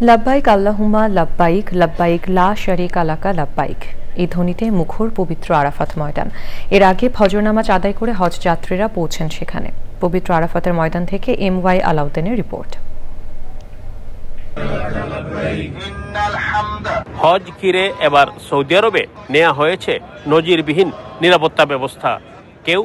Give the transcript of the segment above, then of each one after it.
লাব্বাইক আল্লাহুম্মা লাব্বাইক লাব্বাইক লা শারিক আলাকা লাব্বাইক। এই ধ্বনিতে মুখর পবিত্র আরাফাত ময়দান। এর আগে ফজর নামাজ আদায় করে হজ যাত্রীরা পৌঁছেন সেখানে। পবিত্র আরাফাতের ময়দান থেকে এম ওয়াই আলাউদ্দিনের রিপোর্ট। হজ ঘিরে এবার সৌদি আরবে নেওয়া হয়েছে নজিরবিহীন নিরাপত্তা ব্যবস্থা। কেউ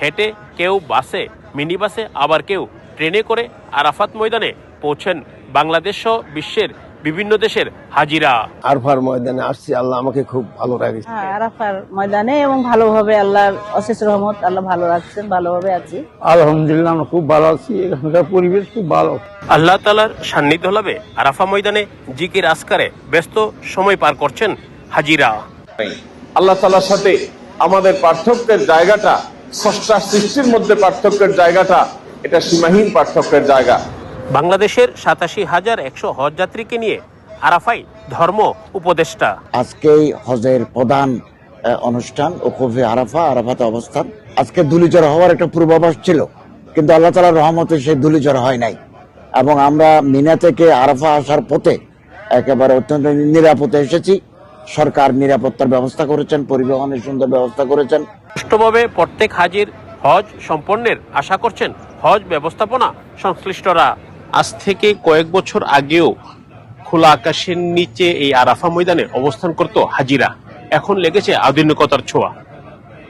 হেঁটে, কেউ বাসে মিনি বাসে আবার কেউ ট্রেনে করে আরাফাত ময়দানে পৌঁছেন বাংলাদেশ সহ বিশ্বের বিভিন্ন দেশের হাজিরা। আরফার ময়দানে আসছি আল্লাহ আমাকে খুব ভালো রাখে। হ্যাঁ আরাফার ময়দানে এবং ভালোভাবে আল্লাহর অশেষ রহমত আল্লাহ ভালো রাখছেন ভালোভাবে আছি। আলহামদুলিল্লাহ আমরা খুব ভালো আছি এখানকার পরিবেশ খুব ভালো। আল্লাহ তালার সান্নিধ্য লাভে আরাফা ময়দানে জিকির আসকারে ব্যস্ত সময় পার করছেন হাজিরা। আল্লাহ তালার সাথে আমাদের পার্থক্যের জায়গাটা স্রষ্টা সৃষ্টির মধ্যে পার্থক্যের জায়গাটা এটা সীমাহীন পার্থক্যের জায়গা। বাংলাদেশের সাতাশি হাজার একশো হজ যাত্রীকে নিয়ে আরাফাই ধর্ম উপদেষ্টা। আজকেই হজের প্রধান অনুষ্ঠান ওকুফে আরাফা আরাফাতে অবস্থান। আজকে ধুলিঝড় হওয়ার একটা পূর্বাভাস ছিল কিন্তু আল্লাহ তালার রহমতে সেই ধুলিঝড় হয় নাই। এবং আমরা মিনা থেকে আরাফা আসার পথে একেবারে অত্যন্ত নিরাপদে এসেছি। সরকার নিরাপত্তার ব্যবস্থা করেছেন পরিবহনের সুন্দর ব্যবস্থা করেছেন। সুষ্ঠুভাবে প্রত্যেক হাজির হজ সম্পন্নের আশা করছেন হজ ব্যবস্থাপনা সংশ্লিষ্টরা। আজ থেকে কয়েক বছর আগেও খোলা আকাশের নিচে এই আরাফা ময়দানে অবস্থান করত হাজিরা। এখন লেগেছে আধুনিকতার ছোঁয়া।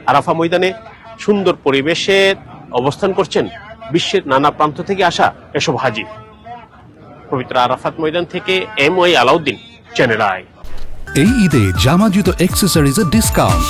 আরাফা ময়দানে সুন্দর পরিবেশে অবস্থান করছেন বিশ্বের নানা প্রান্ত থেকে আসা এসব হাজি পবিত্র আরাফাত ময়দান থেকে M Y Alauddin channel I. এই ঈদে জামা জুতো অ্যাক্সেসরিজের ডিসকাউন্ট